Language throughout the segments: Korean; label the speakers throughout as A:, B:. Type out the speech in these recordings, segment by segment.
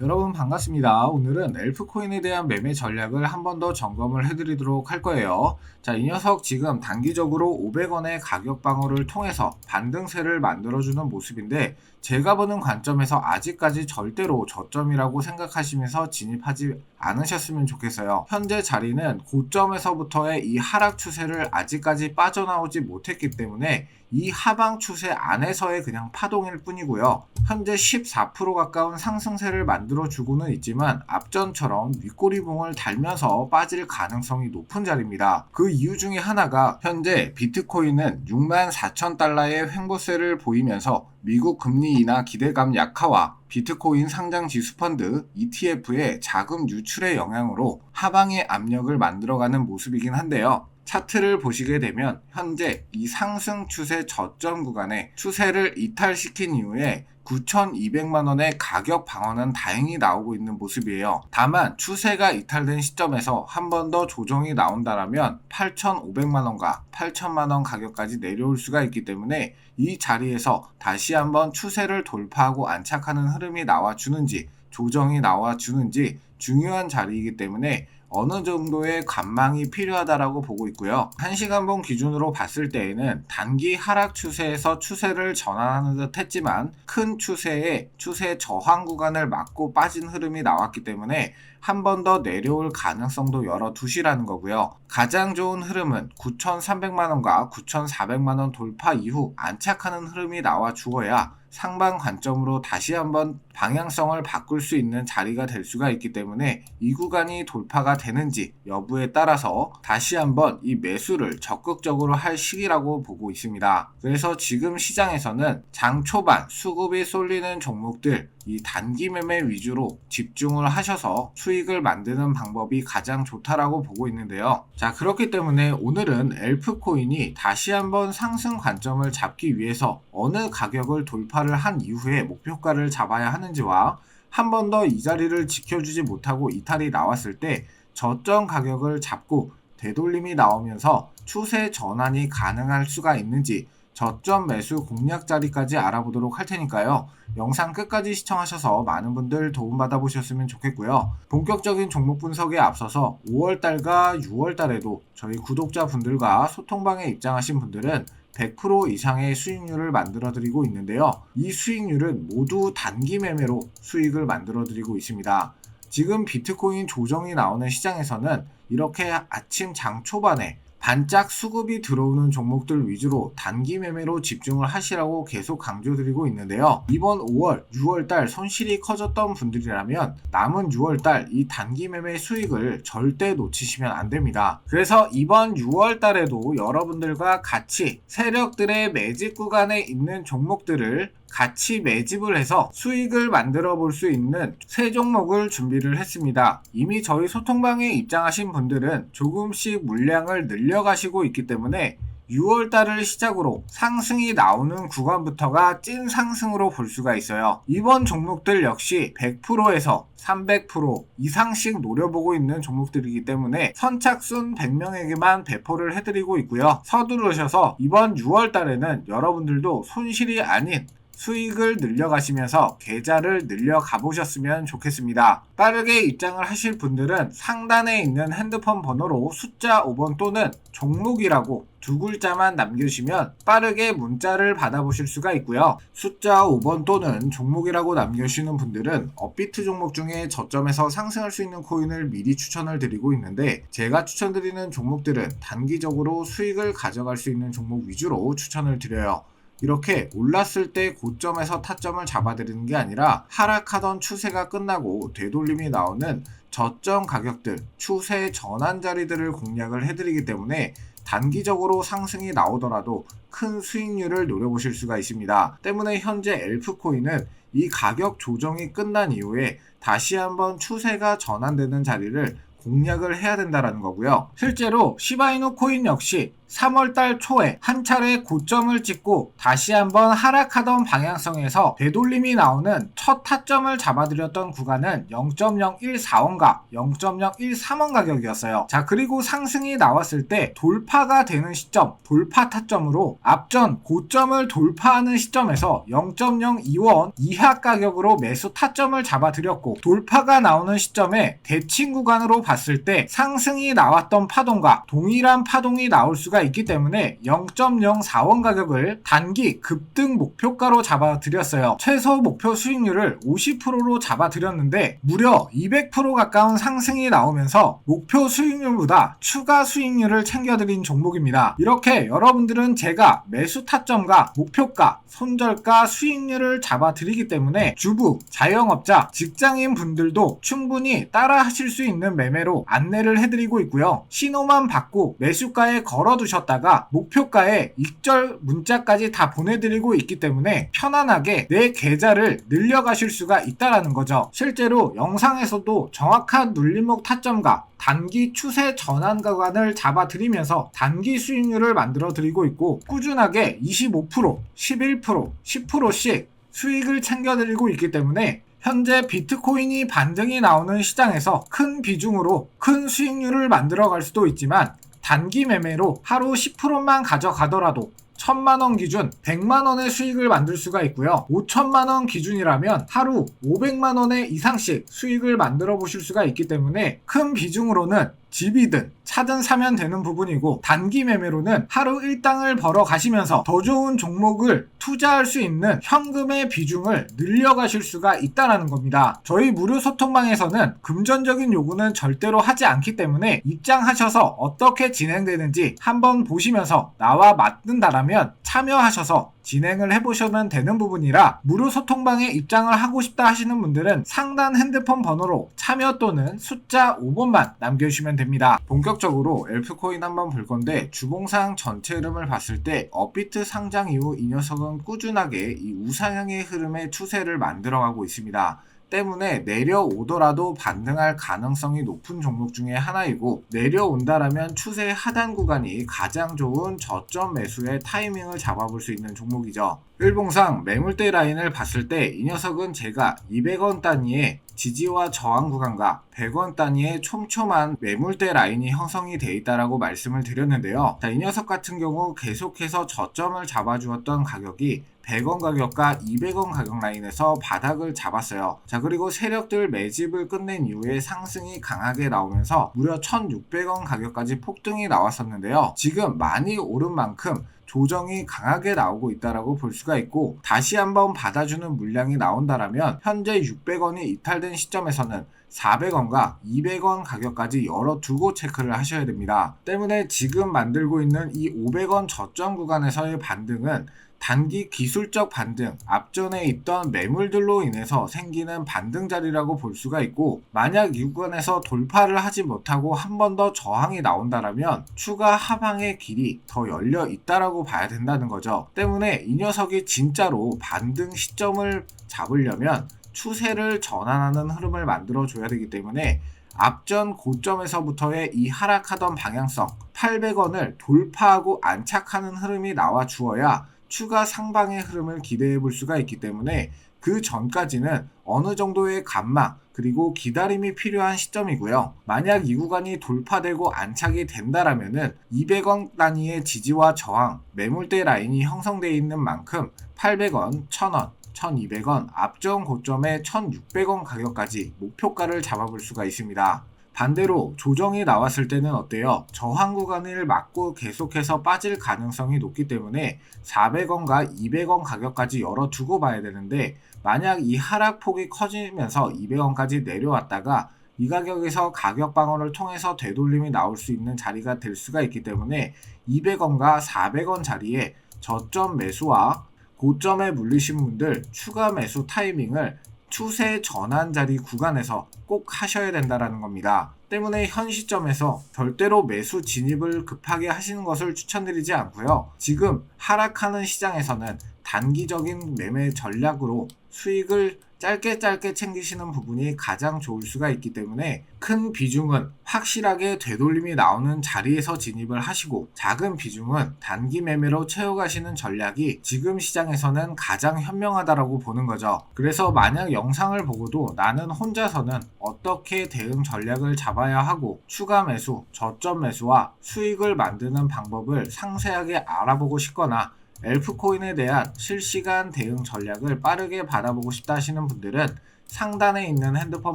A: 여러분 반갑습니다. 오늘은 엘프코인에 대한 매매 전략을 한 번 더 점검을 해드리도록 할 거예요. 자, 이 녀석 지금 단기적으로 500원의 가격 방어를 통해서 반등세를 만들어주는 모습인데 제가 보는 관점에서 아직까지 절대로 저점이라고 생각하시면서 진입하지 않으셨으면 좋겠어요. 현재 자리는 고점에서부터의 이 하락 추세를 아직까지 빠져나오지 못했기 때문에 이 하방 추세 안에서의 그냥 파동일 뿐이고요. 현재 14% 가까운 상승세를 만 들어 주고는 있지만 앞전처럼 윗꼬리봉을 달면서 빠질 가능성이 높은 자리입니다. 그 이유 중에 하나가 현재 비트코인은 6만 4천 달러의 횡보세를 보이면서 미국 금리 인하 기대감 약화와 비트코인 상장 지수 펀드 ETF의 자금 유출의 영향으로 하방의 압력을 만들어가는 모습이긴 한데요. 차트를 보시게 되면 현재 이 상승 추세 저점 구간에 추세를 이탈시킨 이후에 9,200만 원의 가격 방어는 다행히 나오고 있는 모습이에요. 다만 추세가 이탈된 시점에서 한 번 더 조정이 나온다라면 8,500만 원과 8천만 원 가격까지 내려올 수가 있기 때문에 이 자리에서 다시 한번 추세를 돌파하고 안착하는 흐름이 나와 주는지 조정이 나와 주는지 중요한 자리이기 때문에 어느 정도의 관망이 필요하다라고 보고 있고요. 1시간봉 기준으로 봤을 때에는 단기 하락 추세에서 추세를 전환하는 듯 했지만 큰 추세에 추세 저항 구간을 맞고 빠진 흐름이 나왔기 때문에 한 번 더 내려올 가능성도 열어두시라는 거고요. 가장 좋은 흐름은 9,300만원과 9,400만원 돌파 이후 안착하는 흐름이 나와 주어야 상방 관점으로 다시 한번 방향성을 바꿀 수 있는 자리가 될 수가 있기 때문에 이 구간이 돌파가 되는지 여부에 따라서 다시 한번 이 매수를 적극적으로 할 시기라고 보고 있습니다. 그래서 지금 시장에서는 장 초반 수급이 쏠리는 종목들 이 단기 매매 위주로 집중을 하셔서 수익 을 만드는 방법이 가장 좋다라고 보고 있는데요. 자, 그렇기 때문에 오늘은 엘프 코인이 다시 한번 상승 관점을 잡기 위해서 어느 가격을 돌파를 한 이후에 목표가를 잡아야 하는지와 한 번 더 이 자리를 지켜주지 못하고 이탈이 나왔을 때 저점 가격을 잡고 되돌림이 나오면서 추세 전환이 가능할 수가 있는지 저점 매수 공략 자리까지 알아보도록 할 테니까요. 영상 끝까지 시청하셔서 많은 분들 도움받아 보셨으면 좋겠고요. 본격적인 종목 분석에 앞서서 5월달과 6월달에도 저희 구독자분들과 소통방에 입장하신 분들은 100% 이상의 수익률을 만들어 드리고 있는데요. 이 수익률은 모두 단기 매매로 수익을 만들어 드리고 있습니다. 지금 비트코인 조정이 나오는 시장에서는 이렇게 아침 장 초반에 반짝 수급이 들어오는 종목들 위주로 단기 매매로 집중을 하시라고 계속 강조드리고 있는데요. 이번 5월, 6월 달 손실이 커졌던 분들이라면 남은 6월 달 이 단기 매매 수익을 절대 놓치시면 안 됩니다. 그래서 이번 6월 달에도 여러분들과 같이 세력들의 매집 구간에 있는 종목들을 같이 매집을 해서 수익을 만들어 볼 수 있는 세 종목을 준비를 했습니다. 이미 저희 소통방에 입장하신 분들은 조금씩 물량을 늘려가시고 있기 때문에 6월 달을 시작으로 상승이 나오는 구간부터가 찐 상승으로 볼 수가 있어요. 이번 종목들 역시 100%에서 300% 이상씩 노려보고 있는 종목들이기 때문에 선착순 100명에게만 배포를 해드리고 있고요. 서두르셔서 이번 6월 달에는 여러분들도 손실이 아닌 수익을 늘려가시면서 계좌를 늘려가 보셨으면 좋겠습니다. 빠르게 입장을 하실 분들은 상단에 있는 핸드폰 번호로 숫자 5번 또는 종목이라고 두 글자만 남겨주시면 빠르게 문자를 받아보실 수가 있고요. 숫자 5번 또는 종목이라고 남겨주시는 분들은 업비트 종목 중에 저점에서 상승할 수 있는 코인을 미리 추천을 드리고 있는데 제가 추천드리는 종목들은 단기적으로 수익을 가져갈 수 있는 종목 위주로 추천을 드려요. 이렇게 올랐을 때 고점에서 타점을 잡아드리는 게 아니라 하락하던 추세가 끝나고 되돌림이 나오는 저점 가격들, 추세 전환 자리들을 공략을 해드리기 때문에 단기적으로 상승이 나오더라도 큰 수익률을 노려보실 수가 있습니다. 때문에 현재 엘프코인은 이 가격 조정이 끝난 이후에 다시 한번 추세가 전환되는 자리를 공략을 해야 된다라는 거고요. 실제로 시바이누 코인 역시 3월달 초에 한 차례 고점을 찍고 다시 한번 하락하던 방향성에서 되돌림이 나오는 첫 타점을 잡아들였던 구간은 0.014원과 0.013원 가격이었어요. 자 그리고 상승이 나왔을 때 돌파가 되는 시점, 돌파 타점으로 앞전 고점을 돌파하는 시점에서 0.02원 이하 가격으로 매수 타점을 잡아들였고 돌파가 나오는 시점에 대칭 구간으로 봤을 때 상승이 나왔던 파동과 동일한 파동이 나올 수가 있기 때문에 0.04원 가격을 단기 급등 목표가로 잡아드렸어요. 최소 목표 수익률을 50%로 잡아드렸는데 무려 200% 가까운 상승이 나오면서 목표 수익률보다 추가 수익률을 챙겨드린 종목입니다. 이렇게 여러분들은 제가 매수 타점과 목표가, 손절가, 수익률을 잡아드리기 때문에 주부, 자영업자, 직장인 분들도 충분히 따라 하실 수 있는 매매로 안내를 해드리고 있고요. 신호만 받고 매수가에 걸어두 셨다가 목표가에 익절 문자까지 다 보내드리고 있기 때문에 편안하게 내 계좌를 늘려가실 수가 있다라는 거죠. 실제로 영상에서도 정확한 눌림목 타점과 단기 추세 전환 구간을 잡아드리면서 단기 수익률을 만들어 드리고 있고 꾸준하게 25%, 11%, 10%씩 수익을 챙겨드리고 있기 때문에 현재 비트코인이 반등이 나오는 시장에서 큰 비중으로 큰 수익률을 만들어 갈 수도 있지만 단기 매매로 하루 10%만 가져가더라도 천만원 기준 100만원의 수익을 만들 수가 있고요. 5천만원 기준이라면 하루 500만원의 이상씩 수익을 만들어 보실 수가 있기 때문에 큰 비중으로는 집이든 차든 사면 되는 부분이고 단기 매매로는 하루 일당을 벌어 가시면서 더 좋은 종목을 투자할 수 있는 현금의 비중을 늘려가실 수가 있다는 겁니다. 저희 무료 소통방에서는 금전적인 요구는 절대로 하지 않기 때문에 입장하셔서 어떻게 진행되는지 한번 보시면서 나와 맞는다라면 참여하셔서 진행을 해보시면 되는 부분이라 무료 소통방에 입장을 하고 싶다 하시는 분들은 상단 핸드폰 번호로 참여 또는 숫자 5번만 남겨주시면 됩니다. 본격적으로 엘프코인 한번 볼 건데 주봉상 전체 흐름을 봤을 때 업비트 상장 이후 이 녀석은 꾸준하게 이 우상향의 흐름의 추세를 만들어가고 있습니다. 때문에 내려오더라도 반등할 가능성이 높은 종목 중에 하나이고 내려온다라면 추세 하단 구간이 가장 좋은 저점 매수의 타이밍을 잡아볼 수 있는 종목이죠. 일봉상 매물대 라인을 봤을 때 이 녀석은 제가 200원 단위의 지지와 저항 구간과 100원 단위의 촘촘한 매물대 라인이 형성이 되어 있다라고 말씀을 드렸는데요. 자, 이 녀석 같은 경우 계속해서 저점을 잡아주었던 가격이 100원 가격과 200원 가격 라인에서 바닥을 잡았어요. 자, 그리고 세력들 매집을 끝낸 이후에 상승이 강하게 나오면서 무려 1600원 가격까지 폭등이 나왔었는데요. 지금 많이 오른 만큼 조정이 강하게 나오고 있다라고 볼 수가 있고 다시 한번 받아주는 물량이 나온다라면 현재 600원이 이탈된 시점에서는 400원과 200원 가격까지 열어두고 체크를 하셔야 됩니다. 때문에 지금 만들고 있는 이 500원 저점 구간에서의 반등은 단기 기술적 반등, 앞전에 있던 매물들로 인해서 생기는 반등 자리라고 볼 수가 있고, 만약 이 구간에서 돌파를 하지 못하고 한 번 더 저항이 나온다라면 추가 하방의 길이 더 열려 있다라고 봐야 된다는 거죠. 때문에 이 녀석이 진짜로 반등 시점을 잡으려면 추세를 전환하는 흐름을 만들어 줘야 되기 때문에 앞전 고점에서부터의 이 하락하던 방향성 800원을 돌파하고 안착하는 흐름이 나와 주어야 추가 상방의 흐름을 기대해 볼 수가 있기 때문에 그 전까지는 어느 정도의 감망 그리고 기다림이 필요한 시점이고요. 만약 이 구간이 돌파되고 안착이 된다라면은 200원 단위의 지지와 저항, 매물대 라인이 형성되어 있는 만큼 800원, 1000원, 1200원, 앞전 고점의 1600원 가격까지 목표가를 잡아볼 수가 있습니다. 반대로 조정이 나왔을 때는 어때요? 저항 구간을 막고 계속해서 빠질 가능성이 높기 때문에 400원과 200원 가격까지 열어두고 봐야 되는데 만약 이 하락폭이 커지면서 200원까지 내려왔다가 이 가격에서 가격 방어를 통해서 되돌림이 나올 수 있는 자리가 될 수가 있기 때문에 200원과 400원 자리에 저점 매수와 고점에 물리신 분들 추가 매수 타이밍을 추세 전환 자리 구간에서 꼭 하셔야 된다라는 겁니다. 때문에 현 시점에서 절대로 매수 진입을 급하게 하시는 것을 추천드리지 않고요. 지금 하락하는 시장에서는 단기적인 매매 전략으로 수익을 짧게 짧게 챙기시는 부분이 가장 좋을 수가 있기 때문에 큰 비중은 확실하게 되돌림이 나오는 자리에서 진입을 하시고 작은 비중은 단기 매매로 채워가시는 전략이 지금 시장에서는 가장 현명하다라고 보는 거죠. 그래서 만약 영상을 보고도 나는 혼자서는 어떻게 대응 전략을 잡아야 하고 추가 매수, 저점 매수와 수익을 만드는 방법을 상세하게 알아보고 싶거나 엘프코인에 대한 실시간 대응 전략을 빠르게 받아보고 싶다 하시는 분들은 상단에 있는 핸드폰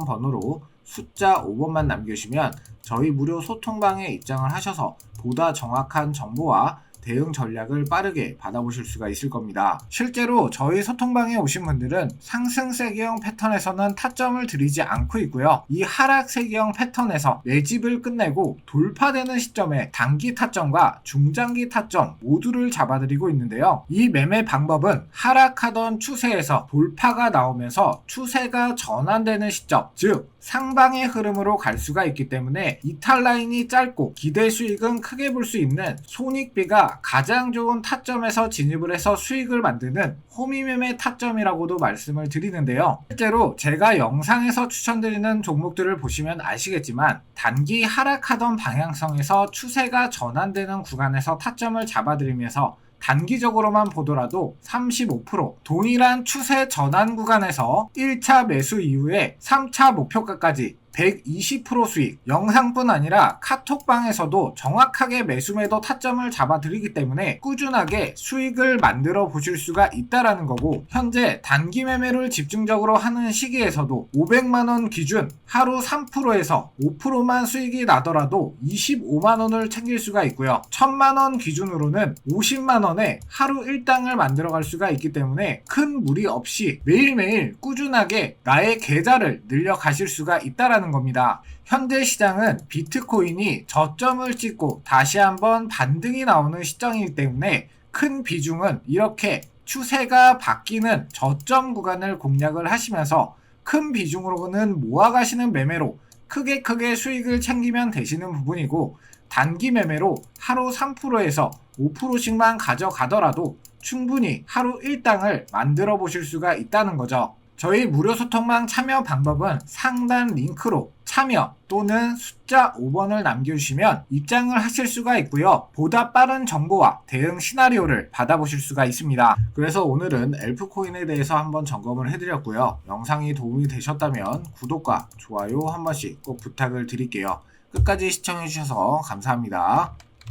A: 번호로 숫자 5번만 남겨주시면 저희 무료 소통방에 입장을 하셔서 보다 정확한 정보와 대응 전략을 빠르게 받아보실 수가 있을 겁니다. 실제로 저희 소통방에 오신 분들은 상승 세기형 패턴에서는 타점을 들이지 않고 있고요. 이 하락 세기형 패턴에서 매집을 끝내고 돌파되는 시점에 단기 타점과 중장기 타점 모두를 잡아드리고 있는데요. 이 매매 방법은 하락하던 추세에서 돌파가 나오면서 추세가 전환되는 시점, 즉 상방의 흐름으로 갈 수가 있기 때문에 이탈 라인이 짧고 기대 수익은 크게 볼 수 있는 손익비가 가장 좋은 타점에서 진입을 해서 수익을 만드는 호미 매매 타점이라고도 말씀을 드리는데요. 실제로 제가 영상에서 추천드리는 종목들을 보시면 아시겠지만 단기 하락하던 방향성에서 추세가 전환되는 구간에서 타점을 잡아드리면서 단기적으로만 보더라도 35% 동일한 추세 전환 구간에서 1차 매수 이후에 3차 목표가까지 120% 수익 영상뿐 아니라 카톡방에서도 정확하게 매수 매도 타점을 잡아드리기 때문에 꾸준하게 수익을 만들어 보실 수가 있다라는 거고 현재 단기 매매를 집중적으로 하는 시기에서도 500만원 기준 하루 3%에서 5%만 수익이 나더라도 25만원을 챙길 수가 있고요. 1000만원 기준으로는 50만원에 하루 1당을 만들어 갈 수가 있기 때문에 큰 무리 없이 매일매일 꾸준하게 나의 계좌를 늘려 가실 수가 있다라는 겁니다. 현재 시장은 비트코인이 저점을 찍고 다시 한번 반등이 나오는 시점이기 때문에 큰 비중은 이렇게 추세가 바뀌는 저점 구간을 공략을 하시면서 큰 비중으로는 모아가시는 매매로 크게 크게 수익을 챙기면 되시는 부분이고 단기 매매로 하루 3%에서 5%씩만 가져가더라도 충분히 하루 1당을 만들어 보실 수가 있다는 거죠. 저희 무료 소통방 참여 방법은 상단 링크로 참여 또는 숫자 5번을 남겨주시면 입장을 하실 수가 있고요. 보다 빠른 정보와 대응 시나리오를 받아보실 수가 있습니다. 그래서 오늘은 엘프코인에 대해서 한번 점검을 해드렸고요. 영상이 도움이 되셨다면 구독과 좋아요 한 번씩 꼭 부탁을 드릴게요. 끝까지 시청해주셔서 감사합니다.